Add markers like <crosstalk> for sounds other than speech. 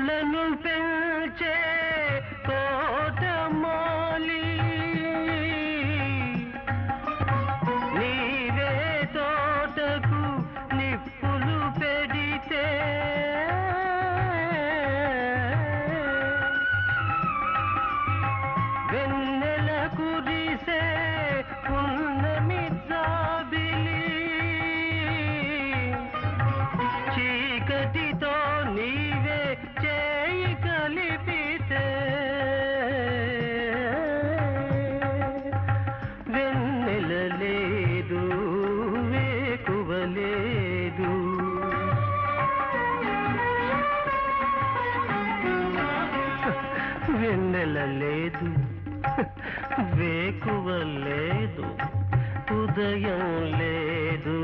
పూలను పెంచే వెన్నెల లేదు. <laughs> వేకువ లేదు. ఉదయం లేదు.